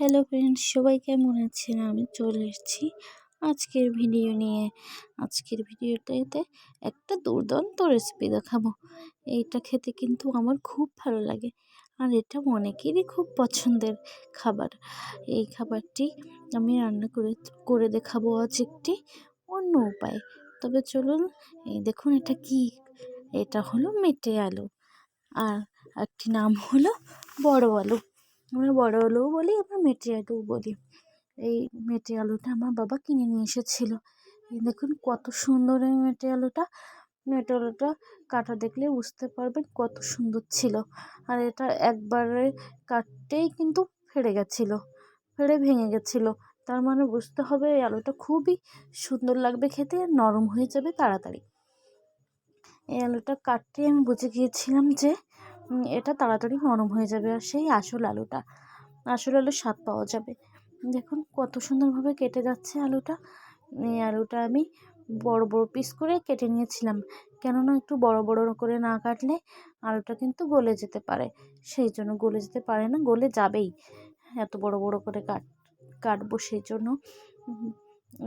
Hello friends সবাই কেমন আছেন? আমি চলে এসেছি আজকের ভিডিও নিয়ে। আজকের ভিডিওটাতে একটা দুর্দান্ত রেসিপি দেখাবো। এইটা খেতে কিন্তু আমার খুব ভালো লাগে। আর এটা অনেকেরই খুব পছন্দের খাবার। এই খাবারটি আমি রান্না করে করে দেখাবো আজ একটি অন্য উপায়। তবে চলুন, এই দেখুন এটা কি? এটা হলো মেটে আলু। আর একটি নাম হলো বড় আলু। আমরা বড় আলুও বলি, আমরা মেটে আলুও বলি। এই মেটে আলুটা আমার বাবা কিনে নিয়ে এসেছিল। দেখুন কত সুন্দর এই মেটে আলুটা মেটে আলুটা কাটা দেখলে বুঝতে পারবেন কত সুন্দর ছিল। আর এটা একবারে কাটতেই কিন্তু ফেড়ে গেছিল, ফেড়ে ভেঙে গেছিল। তার মানে বুঝতে হবে এই আলুটা খুবই সুন্দর লাগবে খেতে, নরম হয়ে যাবে তাড়াতাড়ি। এই আলুটা কাটতে আমি বুঝে গিয়েছিলাম যে এটা তাড়াতাড়ি নরম হয়ে যাবে আর সেই আসল আলুটা। আসল আলুর স্বাদ পাওয়া যাবে। দেখুন কত সুন্দরভাবে কেটে যাচ্ছে আলুটা। এই আলুটা আমি বড় বড় পিস করে কেটে নিয়েছিলাম। কেননা একটু বড় বড় করে না কাটলে আলুটা কিন্তু গলে যেতে পারে। সেই জন্য গলে যেতে পারে না, গলে যাবেই। এত বড় বড় করে কাট, কাটবো সেই জন্য।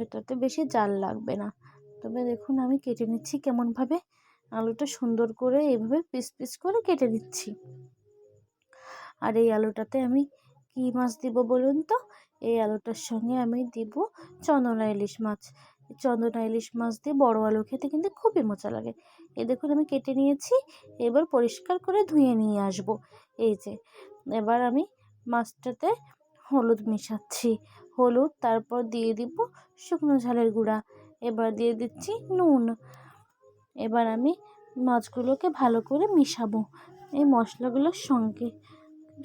এটাতে বেশি জাল লাগবে না। তবে দেখুন আমি কেটে নিচ্ছি কেমনভাবে। আলুটা সুন্দর করে এইভাবে পিস পিস করে কেটে দিচ্ছি আর এই আলুটাতে আমি কী মাছ দিব বলুন তো? এই আলুটার সঙ্গে আমি দিব চন্দনা ইলিশ মাছ। চন্দনা ইলিশ মাছ দিয়ে বড় আলু খেতে কিন্তু খুবই মজা লাগে। এই দেখুন আমি কেটে নিয়েছি, এবার পরিষ্কার করে ধুয়ে নিয়ে আসব। এই যে, এবার আমি মাছটাতে হলুদ মিশাচ্ছি। হলুদ, তারপর দিয়ে দিব শুকনো ঝালের গুঁড়া। এবার দিয়ে দিচ্ছি নুন। এবার আমি মাছগুলোকে ভালো করে মিশাবো। এই মশলাগুলোর সঙ্গে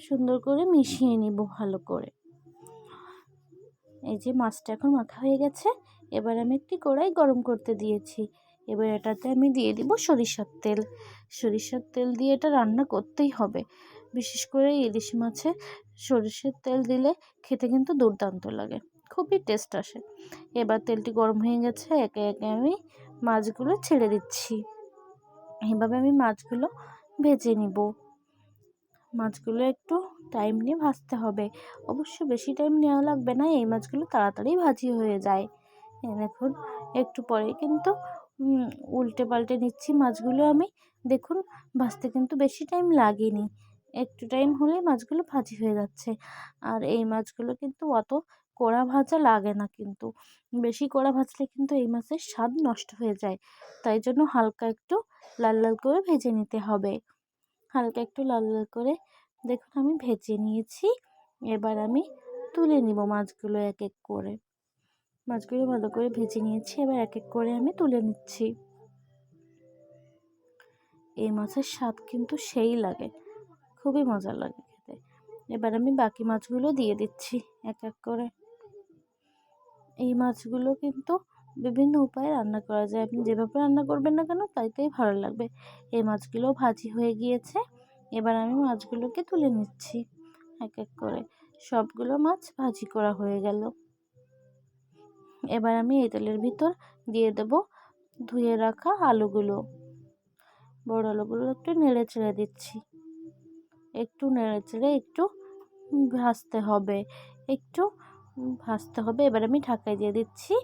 সুন্দর করে মিশিয়ে নিব ভালো করে। এই যে মাছটা এখন মাখা হয়ে গেছে, এবার আমি একটি কড়াই গরম করতে দিয়েছি। এবার এটাতে আমি দিয়ে দিব সরিষার তেল। সরিষার তেল দিয়ে এটা রান্না করতেই হবে। বিশেষ করে ইলিশ মাছে সরিষার তেল দিলে খেতে কিন্তু দুর্দান্ত লাগে, খুবই টেস্ট আসে। এবার তেলটি গরম হয়ে গেছে, একে একে আমি মাছগুলো ছেড়ে দিচ্ছি। এইভাবে আমি মাছগুলো ভেজে নিব। মাছগুলো একটু টাইম নিয়ে ভাজতে হবে। অবশ্য বেশি টাইম নেওয়া লাগবে না, এই মাছগুলো তাড়াতাড়ি ভাজি হয়ে যায়। দেখুন, একটু পরে কিন্তু উল্টে পাল্টে নিচ্ছি মাছগুলো আমি। দেখুন, ভাজতে কিন্তু বেশি টাইম লাগেনি। একটু টাইম হলেই মাছগুলো ভাজি হয়ে যাচ্ছে। আর এই মাছগুলো কিন্তু অত কড়া ভাজা লাগে না কিন্তু। বেশি কড়া ভাজলে কিন্তু এই মাছের স্বাদ নষ্ট হয়ে যায়। তাই জন্য হালকা একটু লাল লাল করে ভেজে নিতে হবে। হালকা একটু লাল লাল করে দেখুন আমি ভেজে নিয়েছি। এবার আমি তুলে নিব মাছগুলো এক এক করে। মাছগুলো ভালো করে ভেজে নিয়েছি, এবার এক এক করে আমি তুলে নিচ্ছি। এই মাছের স্বাদ কিন্তু সেই লাগে। খুবই মজা লাগে খেতে। এবার আমি বাকি মাছগুলো দিয়ে দিচ্ছি এক এক করে। এই মাছগুলো কিন্তু বিভিন্ন উপায়ে রান্না করা যায়। আপনি যেভাবে রান্না করবেন না কেন, তাইতেই ভালো লাগবে। এই মাছগুলো ভাজি হয়ে গিয়েছে। এবার আমি মাছগুলোকে তুলে নিচ্ছি এক এক করে। সবগুলো মাছ ভাজি করা হয়ে গেল। এবার আমি এই তেলের ভিতর দিয়ে দেব ধুয়ে রাখা আলুগুলো। বড় আলুগুলো একটু নেড়ে চেড়ে দিচ্ছি। একটু নেড়ে চেড়ে একটু ভাজতে হবে। একটু ভাজতে হবে। এবার আমি ঢাকায় দিয়ে দিচ্ছি।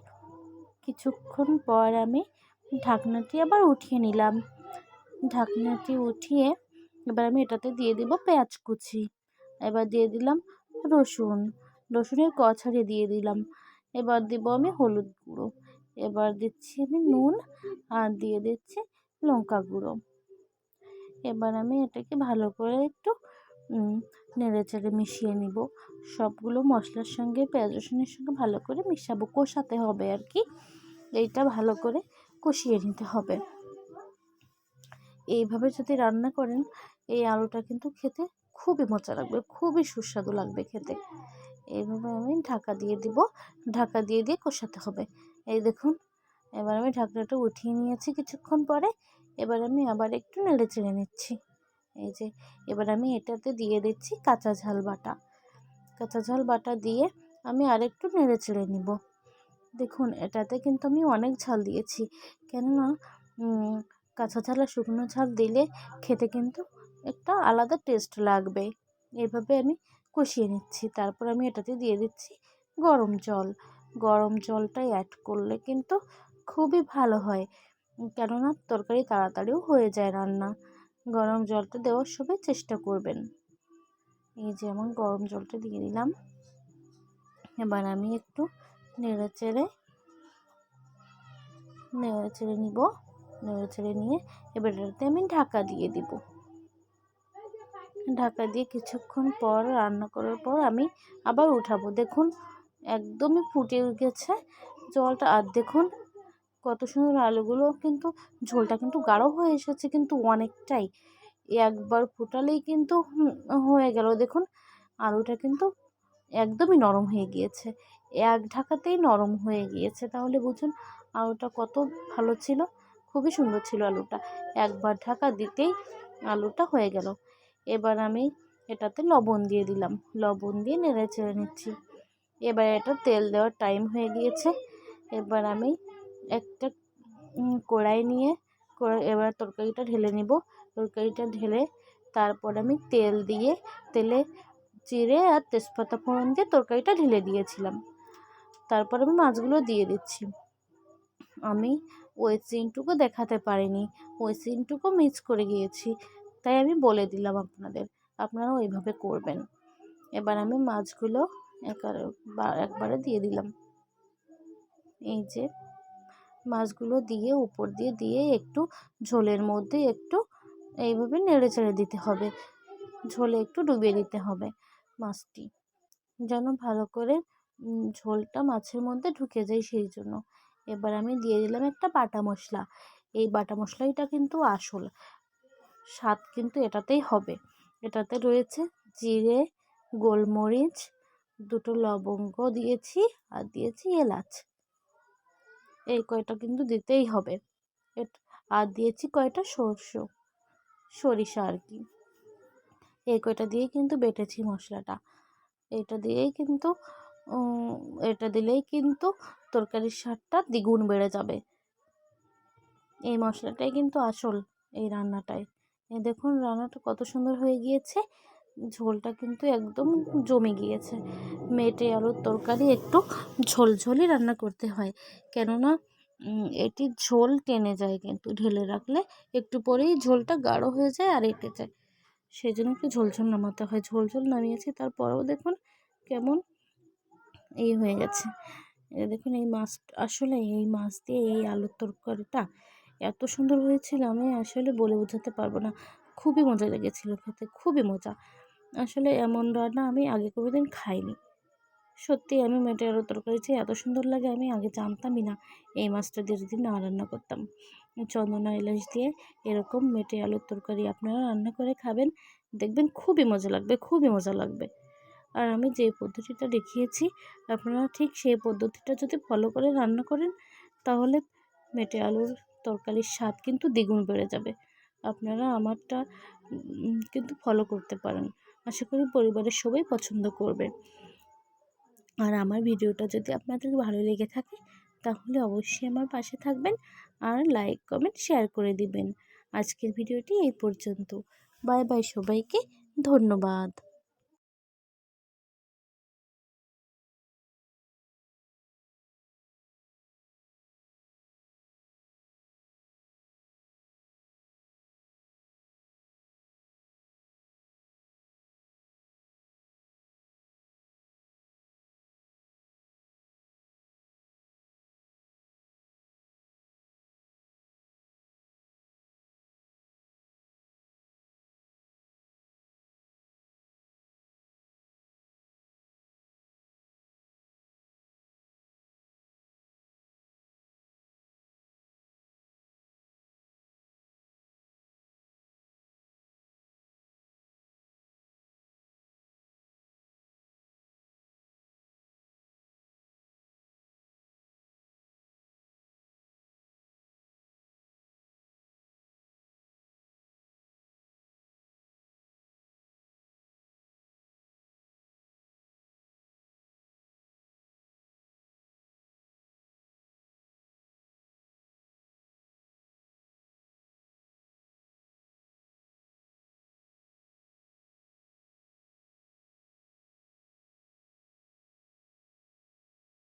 কিছুক্ষণ পর আমি ঢাকনাটি আবার উঠিয়ে নিলাম। ঢাকনাটি উঠিয়ে এবার আমি এটাতে দিয়ে দিব পেঁয়াজ কুচি। এবার দিয়ে দিলাম রসুন। রসুনের ক ছাড়িয়ে দিয়ে দিলাম। এবার দিব আমি হলুদ গুঁড়ো। এবার দিচ্ছি আমি নুন আর দিয়ে দিচ্ছি লঙ্কা গুঁড়ো। এবার আমি এটাকে ভালো করে একটু নেড়ে চেড়ে মিশিয়ে নিব। সবগুলো মশলার সঙ্গে পেঁয়াজ রসুনের সঙ্গে ভালো করে মিশাবো, কষাতে হবে আর কি। এইটা ভালো করে কষিয়ে নিতে হবে। এইভাবে যদি রান্না করেন, এই আলুটা কিন্তু খেতে খুবই মজা লাগবে, খুবই সুস্বাদু লাগবে খেতে। এইভাবে আমি ঢাকা দিয়ে দিব। ঢাকা দিয়ে দিয়ে কষাতে হবে। এই দেখুন, এবার আমি ঢাকনাটা উঠিয়ে নিয়েছি কিছুক্ষণ পরে। এবার আমি আবার একটু নেড়ে চেড়ে নিচ্ছি। এই যে, এবার আমি এটাতে দিয়ে দিচ্ছি কাঁচা ঝাল বাটা। কাঁচা ঝাল বাটা দিয়ে আমি আরেকটু নেড়ে চেড়ে নিব। দেখুন, এটাতে কিন্তু আমি অনেক ঝাল দিয়েছি। কেননা কাঁচা ঝাল আর শুকনো ঝাল দিলে খেতে কিন্তু একটা আলাদা টেস্ট লাগবে। এভাবে আমি কষিয়ে নিচ্ছি। তারপর আমি এটাতে দিয়ে দিচ্ছি গরম জল। গরম জলটাই অ্যাড করলে কিন্তু খুবই ভালো হয়। কেননা, তরকারি তাড়াতাড়িও হয়ে যায় রান্না। গরম জলটা দেওয়ার সবাই চেষ্টা করবেন। এই যে আমার গরম জলটা দিয়ে দিলাম। এবার আমি একটু নেড়ে চেড়ে নেড়ে চেড়ে নিব। নেড়ে চেড়ে নিয়ে এবার এটাতে আমি ঢাকা দিয়ে দিব। ঢাকা দিয়ে কিছুক্ষণ পর রান্না করার পর আমি আবার উঠাবো। দেখুন, একদমই ফুটে গেছে। জলটা আর দেখুন কত সুন্দর আলুগুলো কিন্তু ঝোলটা কিন্তু গাঢ় হয়ে এসেছে কিন্তু অনেকটাই। একবার ফুটালেই কিন্তু হয়ে গেল। দেখুন, আলুটা কিন্তু একদমই নরম হয়ে গিয়েছে। এক ঢাকাতেই নরম হয়ে গিয়েছে। তাহলে বুঝুন, আলুটা কত ভালো ছিল। খুবই সুন্দর ছিল আলুটা। একবার ঢাকা দিতেই আলুটা হয়ে গেল। এবার আমি এটাতে লবণ দিয়ে দিলাম। লবণ দিয়ে নেড়ে চেড়ে নিচ্ছি। এবার এটা তেল দেওয়ার টাইম হয়ে গিয়েছে। এবার আমি একটা কড়াই নিয়ে, কড়াই, এবার তরকারিটা ঢেলে নিব। তরকারিটা ঢেলে তারপর আমি তেল দিয়ে, তেলে জিরে আর তেজপাতা ফোড়ন দিয়ে তরকারিটা ঢেলে দিয়েছিলাম। তারপর আমি মাছগুলো দিয়ে দিচ্ছি। আমি ওই সিনটুকু দেখাতে পারিনি। ওই সিনটুকু মিস করে গিয়েছি। তাই আমি বলে দিলাম আপনাদের। আপনারা ওইভাবে করবেন। এবার আমি মাছগুলো একবারে দিয়ে দিলাম। এই যে মাছগুলো দিয়ে, উপর দিয়ে দিয়ে একটু ঝোলের মধ্যে একটু এইভাবে নেড়ে চেড়ে দিতে হবে। ঝোলে একটু ডুবিয়ে দিতে হবে মাছটি, যেন ভালো করে ঝোলটা মাছের মধ্যে ঢুকে যায় সেই জন্য। এবার আমি দিয়ে দিলাম একটা বাটা মশলা। এই বাটা মশলাটা কিন্তু আসল, স্বাদ কিন্তু এটাতেই হবে। এটাতে রয়েছে জিরে, গোলমরিচ, দুটো লবঙ্গ দিয়েছি আর দিয়েছি এলাচ। এই কয়টা কিন্তু দিতেই হবে। আর দিয়েছি কয়টা? সর্ষ, সরিষা আর কি। এই কয়টা দিয়েই কিন্তু বেটেছি মশলাটা। এটা দিয়েই কিন্তু এটা দিলেই কিন্তু তরকারির স্বাদটা দ্বিগুণ বেড়ে যাবে। এই মশলাটাই কিন্তু আসল, এই রান্নাটায় দেখুন, রান্নাটা কত সুন্দর হয়ে গিয়েছে। ঝোলটা কিন্তু একদম জমে গিয়েছে। মেটে আলুর তরকারি একটু ঝোলঝোলই রান্না করতে হয়। কেননা এটি ঝোল টেনে যায় কিন্তু ঢেলে রাখলে একটু পরেই ঝোলটা গাঢ় হয়ে যায় আর এঁটে যায়। সেই জন্য একটু ঝোলঝোল নামাতে হয়। ঝোলঝোল নামিয়েছি তারপরেও দেখুন কেমন এই হয়ে গেছে। দেখুন এই মাছ আসলে এই মাছ দিয়ে এই আলুর তরকারিটা এত সুন্দর হয়েছিল আমি আসলে বলে বোঝাতে পারব না। খুবই মজা লেগেছিলো খেতে খুবই মজা। আসলে এমন রান্না আমি আগে কোনো দিন খাইনি। সত্যি আমি মেটে আলুর তরকারি চেয়ে এত সুন্দর লাগে আমি আগে জানতামই না এই মাছটা দিয়ে যদি না রান্না করতাম। চন্দনা এলাচ দিয়ে এরকম মেটে আলুর তরকারি আপনারা রান্না করে খাবেন, দেখবেন খুবই মজা লাগবে, খুবই মজা লাগবে। আর আমি যে পদ্ধতিটা দেখিয়েছি, আপনারা ঠিক সেই পদ্ধতিটা যদি ফলো করে রান্না করেন, তাহলে মেটে আলুর তরকারির স্বাদ কিন্তু দ্বিগুণ বেড়ে যাবে। আপনারা আমারটা কিন্তু ফলো করতে পারেন। আশা করি পরিবারের সবাই পছন্দ করবে। আর আমার ভিডিওটা যদি আপনাদের ভালো লেগে থাকে, তাহলে অবশ্যই আমার পাশে থাকবেন আর লাইক, কমেন্ট, শেয়ার করে দিবেন। আজকের ভিডিওটি এই পর্যন্ত। বাই বাই সবাইকে, ধন্যবাদ।